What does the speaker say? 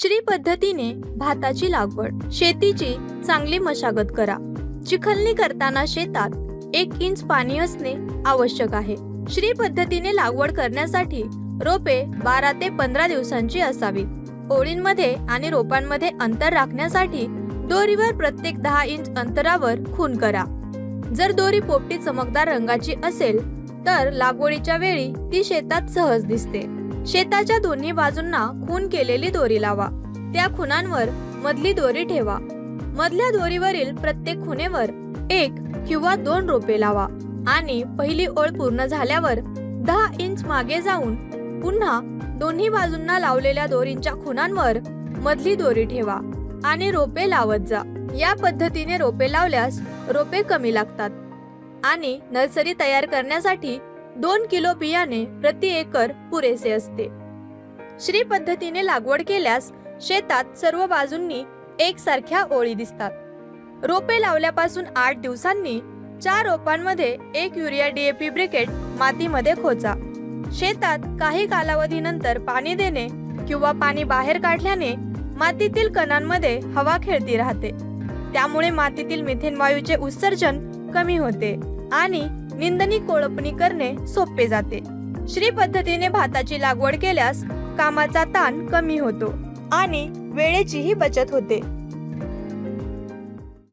श्री पद्धतीने भाताची लागवड. शेतीची चांगली मशागत करा. चिखलणी करताना शेतात एक इंच पाणी असणे आवश्यक आहे. श्री पद्धतीने लागवड करण्यासाठी रोपे बारा ते पंधरा दिवसांची असावीत. ओळींमध्ये आणि रोपांमध्ये अंतर राखण्यासाठी दोरीवर प्रत्येक दहा इंच अंतरावर खून करा. जर दोरी पोपटी चमकदार रंगाची असेल तर लागवडीच्या वेळी ती शेतात सहज दिसते. शेताच्या दोन्ही बाजूंना खून केलेली दोरी लावा. त्या खुनांवर मधली दोरी ठेवा. मधल्या दोरीवरील प्रत्येक खुनेवर एक किंवा दोन रोपे लावा आणि पहिली ओळ पूर्ण झाल्यावर दहा इंच मागे जाऊन पुन्हा दोन्ही बाजूंना लावलेल्या दोरींच्या खुनांवर मधली दोरी ठेवा आणि रोपे लावत जा. या पद्धतीने रोपे लावल्यास रोपे कमी लागतात आणि नर्सरी तयार करण्यासाठी दोन किलो बियाणे प्रति एकर पुरेसे असते. श्री पद्धतीने लागवड केल्यास शेतात सर्व बाजूंनी एकसारख्या ओळी दिसतात. रोपे लावल्यापासून आठ दिवसांनी चार रोपांमध्ये एक युरिया डीएपी ब्रिकेट मातीमध्ये खोचा. शेतात काही कालावधीनंतर पाणी देणे किंवा पाणी बाहेर काढल्याने मातीतील कणांमध्ये हवा खेळती राहते. त्यामुळे मातीतील मिथेन वायूचे उत्सर्जन कमी होते. आणि निंदनी कोळपणी करणे सोपे जाते. श्री पद्धतीने भाताची लागवड केल्यास कामाचा ताण कमी होतो आणि वेळेचीही बचत होते.